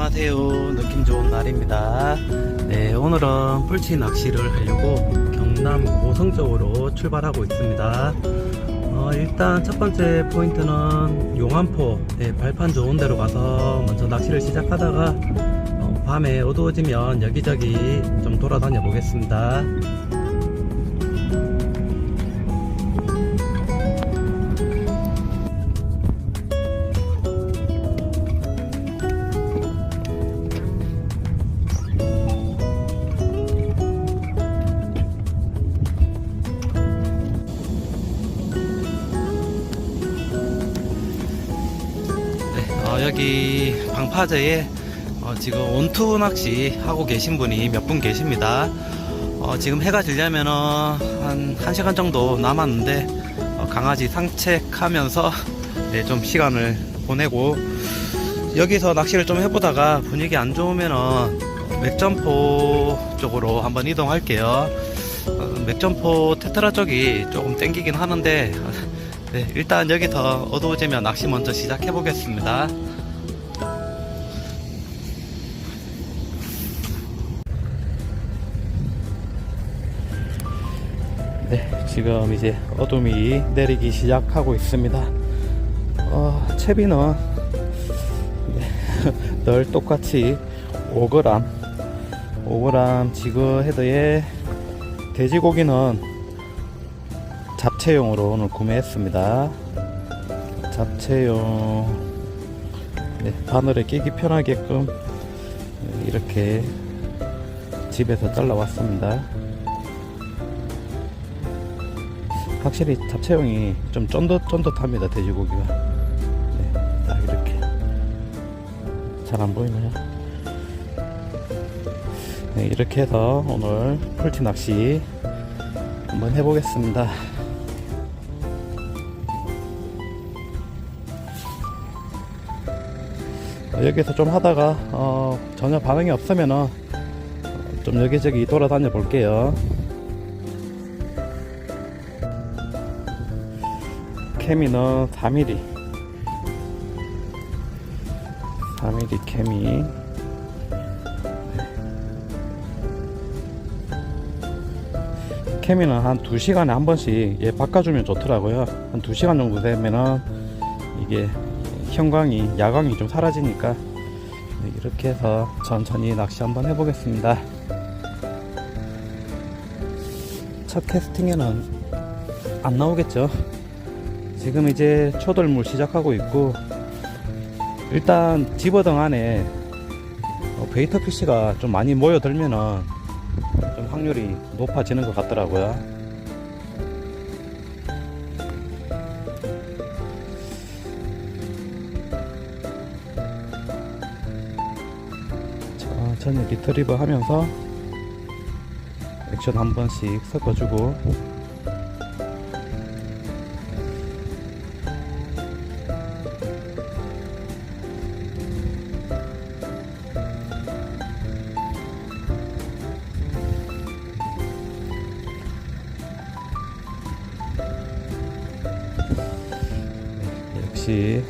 안녕하세요. 느낌 좋은 날입니다. 네, 오늘은 뿔치 낚시를 하려고 경남 고성 쪽으로 출발하고 있습니다. 어, 일단 첫 번째 포인트는 용암포, 네, 발판 좋은 데로 가서 먼저 낚시를 시작하다가 어, 밤에 어두워지면 여기저기 좀 돌아다녀 보겠습니다. 여기 방파제에 어, 지금 온투 낚시 하고 계신 분이 몇 분 계십니다. 어, 지금 해가 지려면은 한 1시간 정도 남았는데 어, 강아지 산책하면서 네, 좀 시간을 보내고 여기서 낚시를 좀 해보다가 분위기 안 좋으면은 맥점포 쪽으로 한번 이동할게요. 어, 맥점포 테트라 쪽이 조금 땡기긴 하는데 네, 일단 여기서 어두워지면 낚시 먼저 시작해 보겠습니다. 지금 이제 어둠이 내리기 시작하고 있습니다. 어, 채비는 네, 늘 똑같이 5g, 5g 지그 헤드에 돼지고기는 잡채용으로 오늘 구매했습니다. 잡채용 네, 바늘에 끼기 편하게끔 이렇게 집에서 잘라왔습니다. 확실히 잡채용이 좀 쫀득쫀득합니다 돼지고기가 네, 딱 이렇게 잘 안 보이나요? 네, 이렇게 해서 오늘 풀티 낚시 한번 해보겠습니다. 어, 여기서 좀 하다가 어, 전혀 반응이 없으면은 어, 좀 여기저기 돌아다녀 볼게요. 케미는 4mm 4mm 케미. 케미는 한 2시간에 한 번씩 얘 바꿔주면 좋더라고요. 한 2시간 정도 되면은 이게 형광이 야광이 좀 사라지니까 네, 이렇게 해서 천천히 낚시 한번 해보겠습니다. 첫 캐스팅에는 안 나오겠죠 지금 이제 초돌물 시작하고 있고 일단 집어등 안에 어, 베이터 피쉬가 좀 많이 모여들면은 좀 확률이 높아지는 것 같더라고요. 천천히 리트리버 하면서 액션 한 번씩 섞어주고 역시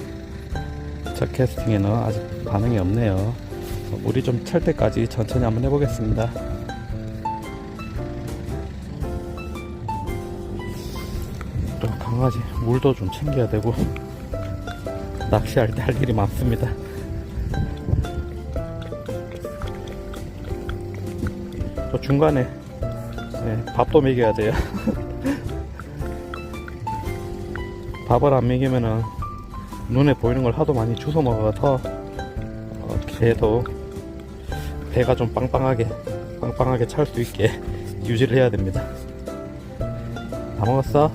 첫 캐스팅에는 아직 반응이 없네요. 어, 물이 좀 찰 때까지 천천히 한번 해보겠습니다. 또 강아지 물도 좀 챙겨야 되고 낚시할 때 할 일이 많습니다. 또 중간에 네, 밥도 먹여야 돼요. 밥을 안 먹이면은 눈에 보이는 걸 하도 많이 주워 먹어서 어, 걔도 배가 좀 빵빵하게 빵빵하게 찰 수 있게 유지를 해야 됩니다. 다 먹었어?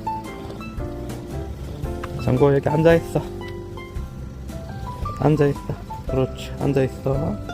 장고 여기 앉아 있어. 앉아 있어. 그렇지. 앉아 있어.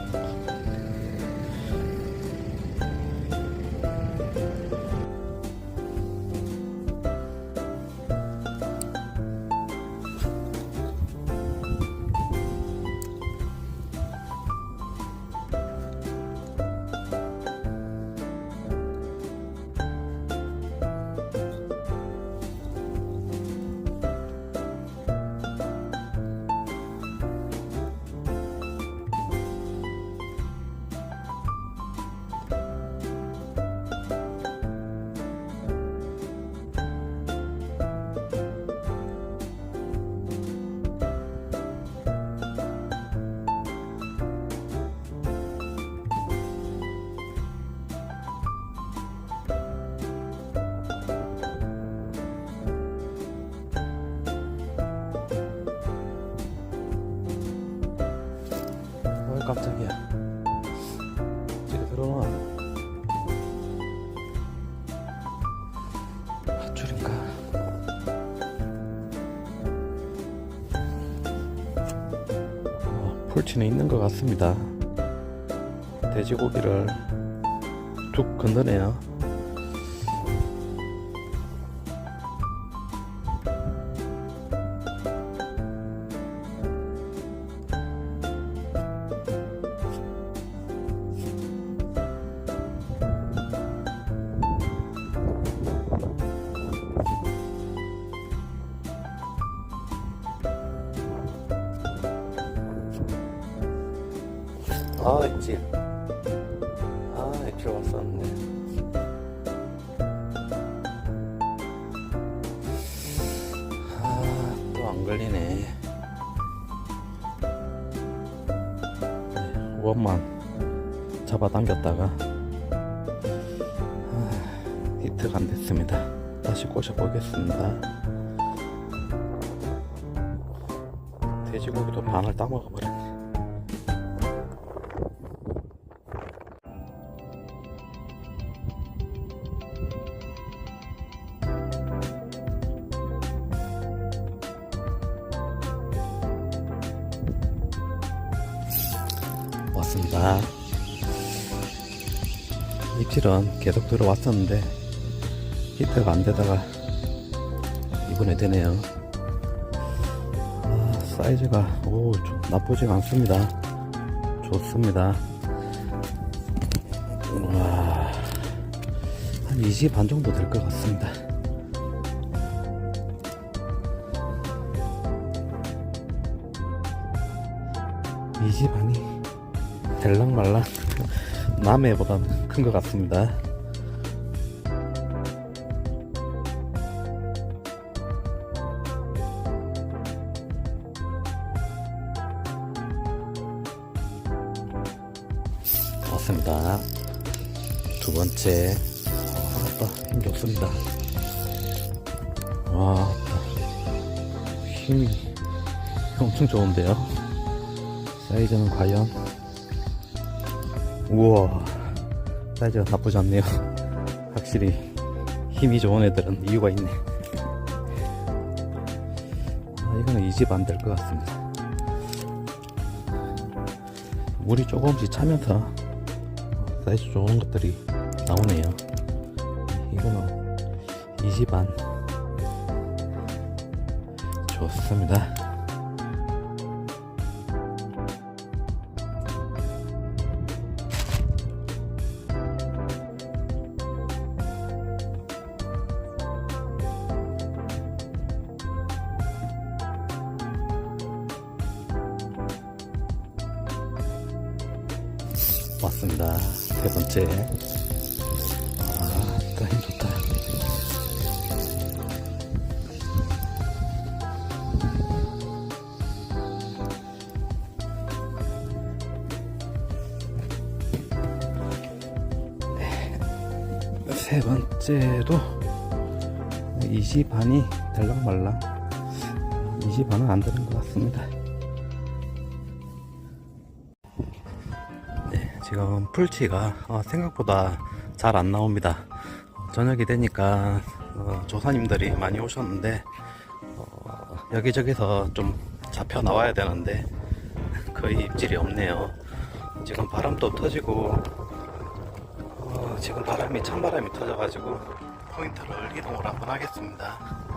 어, 풀치는 있는 것 같습니다. 돼지고기를 쭉 건드네요. 네, 원만 잡아당겼다가 아, 히트가 안 됐습니다. 다시 꼬셔보겠습니다. 돼지고기도 반을 따먹어버 렸네. 왔습니다. 입질은 계속 들어왔었는데 히트가 안 되다가 이번에 되네요. 아, 사이즈가 오좀 나쁘지 않습니다. 좋습니다. 와, 한 2시 반 정도 될 것 같습니다. 이시 반이 될랑말랑 남해보다는 큰 것 같습니다. 왔습니다. 두 번째. 아따, 힘 좋습니다. 와, 힘이 엄청 좋은데요? 사이즈는 과연 우와. 사이즈가 나쁘지 않네요. 확실히 힘이 좋은 애들은 이유가 있네. 아, 이거는 이 집 안 될 것 같습니다. 물이 조금씩 차면서 사이즈 좋은 것들이 나오네요. 이거는 이 집 안. 좋습니다 왔습니다. 세 번째. 아, 진짜 힘 좋다. 네. 세 번째도 2시 반이 달랑말랑 2시 반은 안 되는 것 같습니다. 지금 풀치가 어, 생각보다 잘 안 나옵니다. 어, 저녁이 되니까 어, 조사님들이 많이 오셨는데 어, 여기저기서 좀 잡혀 나와야 되는데 거의 입질이 없네요. 지금 바람도 터지고 어, 지금 바람이 찬바람이 터져가지고 포인트를 이동을 한번 하겠습니다.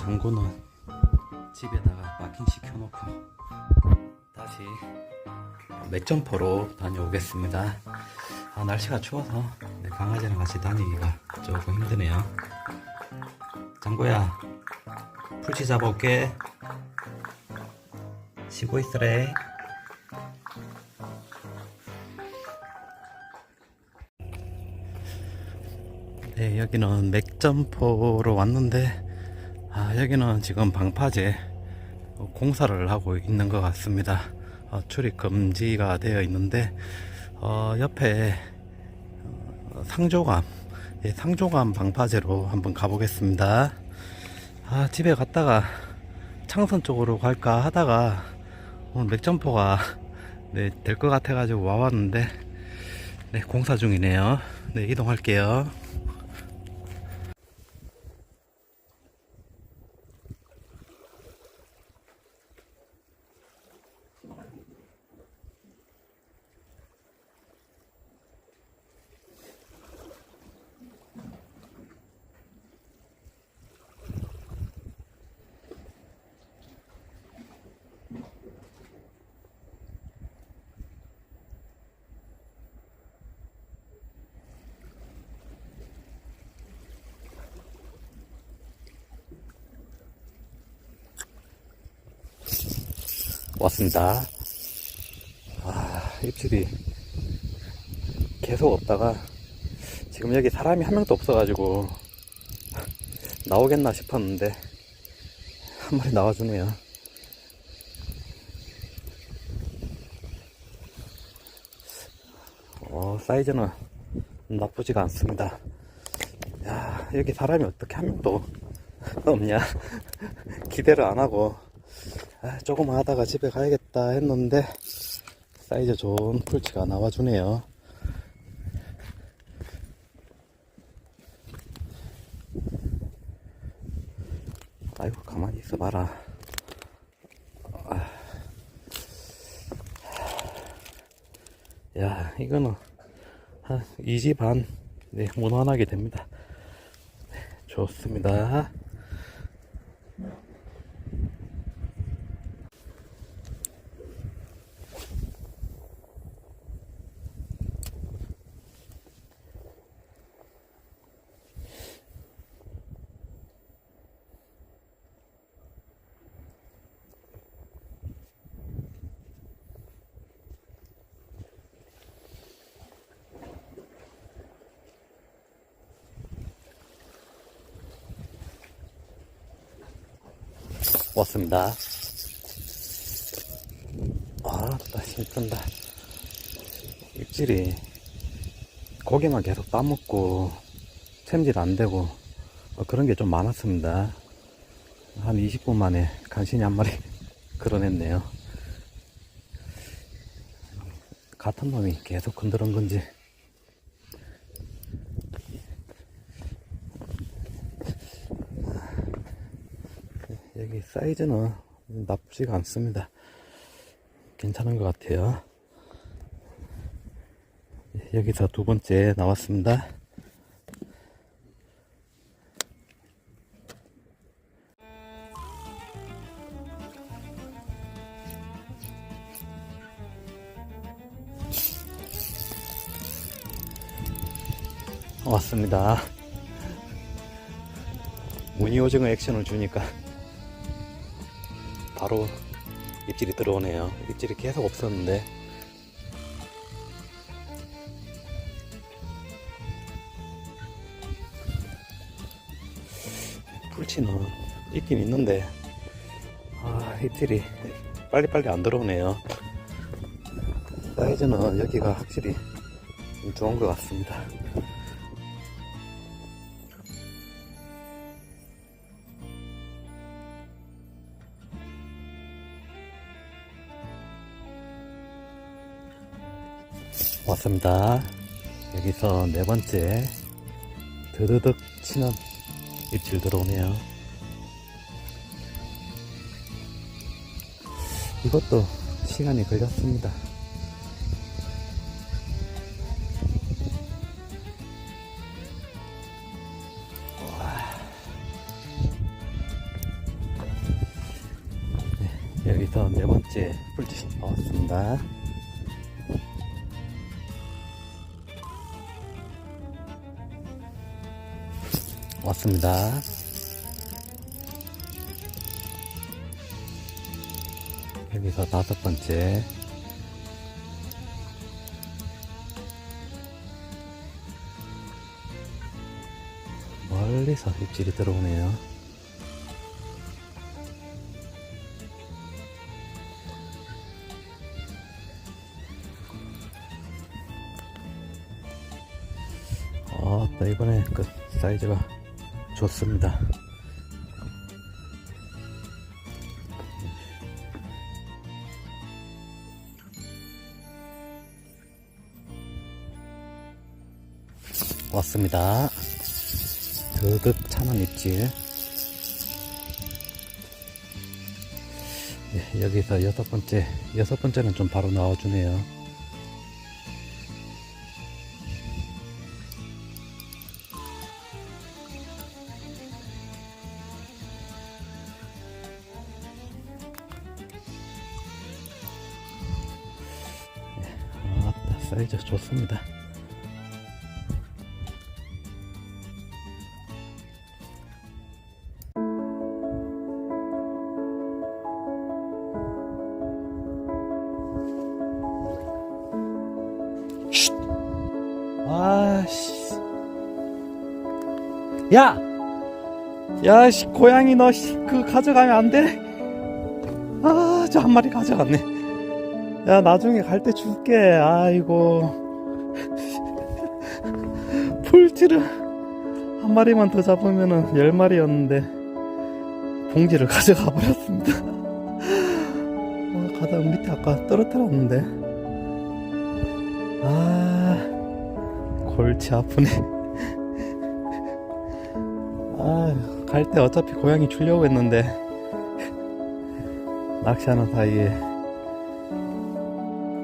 장구는 집에다가 마킹 시켜놓고 다시 맥점포로 다녀오겠습니다. 아, 날씨가 추워서 네, 강아지랑 같이 다니기가 조금 힘드네요. 장구야, 풀치 잡아올게. 쉬고 있으래. 네, 여기는 맥점포로 왔는데 아, 여기는 지금 방파제 어, 공사를 하고 있는 것 같습니다. 어, 출입 금지가 되어 있는데 어, 옆에 어, 상조감, 예, 상조감 방파제로 한번 가보겠습니다. 아, 집에 갔다가 창선 쪽으로 갈까 하다가 오늘 맥점포가 네, 될 것 같아가지고 와봤는데 네, 공사 중이네요. 네, 이동할게요. 왔습니다. 아, 입질이 계속 없다가 지금 여기 사람이 한 명도 없어가지고 나오겠나 싶었는데 한 마리 나와주네요. 어, 사이즈는 나쁘지가 않습니다. 야, 여기 사람이 어떻게 한 명도 없냐? 기대를 안 하고 아, 조금 하다가 집에 가야겠다 했는데 사이즈 좋은 풀치가 나와주네요. 아이고 가만히 있어봐라. 아. 야 이거는 한 2지 반 네, 무난하게 됩니다. 네, 좋습니다. 왔습니다. 아, 나 힘든다. 입질이 고기만 계속 따먹고 챔질 안 되고 어, 그런 게 좀 많았습니다. 한 20분 만에 간신히 한 마리 끌어냈네요. 같은 놈이 계속 흔드는 건지 여기 사이즈는 나쁘지가 않습니다. 괜찮은 것 같아요. 여기서 두 번째 나왔습니다. 왔습니다. 무늬 오징어 액션을 주니까 바로 입질이 들어오네요. 입질이 계속 없었는데. 풀치는 있긴 있는데, 아, 입질이 빨리빨리 안 들어오네요. 사이즈는 여기가 확실히 좀 좋은 것 같습니다. 왔습니다. 여기서 네 번째 드드득 치는 입질 들어오네요. 이것도 시간이 걸렸습니다. 네, 여기서 네 번째 풀짓 나왔습니다. 나왔습니다. 여기서 다섯 번째. 멀리서 입질이 들어오네요. 어, 아따 이번에 그 사이즈가 좋습니다. 왔습니다. 드득 찬원 입질. 예, 여기서 여섯 번째 여섯 번째는 좀 바로 나와주네요 야! 야, 씨, 고양이 너, 씨, 그거 가져가면 안 돼? 아, 저 한 마리 가져갔네. 야, 나중에 갈 때 줄게. 아이고. 풀티를 한 마리만 더 잡으면은 열 마리였는데, 봉지를 가져가 버렸습니다. 아, 가다가 밑에 아까 떨어뜨렸는데. 아, 골치 아프네. 아, 갈때 어차피 고양이 주려고 했는데, 낚시하는 사이에,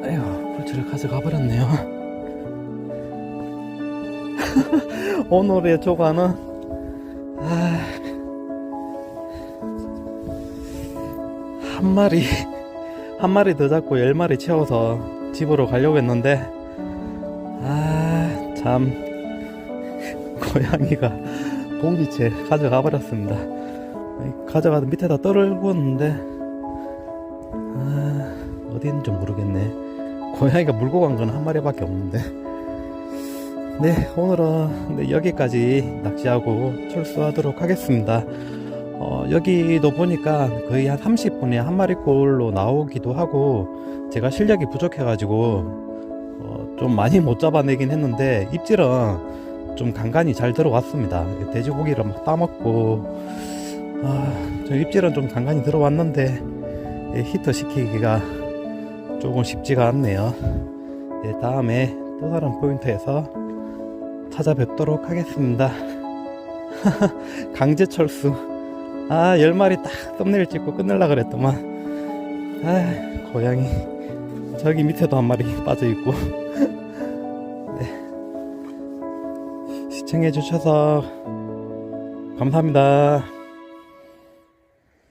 에휴, 골치를 가져가 버렸네요. 오늘의 조과는, 아, 한 마리, 한 마리 더 잡고 열 마리 채워서 집으로 가려고 했는데, 아, 참, 고양이가 봉지채 가져가 버렸습니다. 가져가서 밑에다 떨구었는데, 아, 어디 있는지 모르겠네. 고양이가 물고 간 건 한 마리밖에 없는데. 네, 오늘은 네, 여기까지 낚시하고 철수하도록 하겠습니다. 어, 여기도 보니까 거의 한 30분에 한 마리 꼴로 나오기도 하고, 제가 실력이 부족해가지고, 어, 좀 많이 못 잡아내긴 했는데 입질은 좀 간간히 잘 들어왔습니다. 돼지고기를 막 따먹고 아, 저 입질은 좀 간간히 들어왔는데 예, 히터 시키기가 조금 쉽지가 않네요. 예, 다음에 또 다른 포인트에서 찾아뵙도록 하겠습니다. 강제 철수. 아, 열 마리 딱 썸네일 찍고 끝낼라 그랬더만. 아, 고양이. 저기 밑에도 한 마리 빠져 있고. 시청해 주셔서 감사합니다.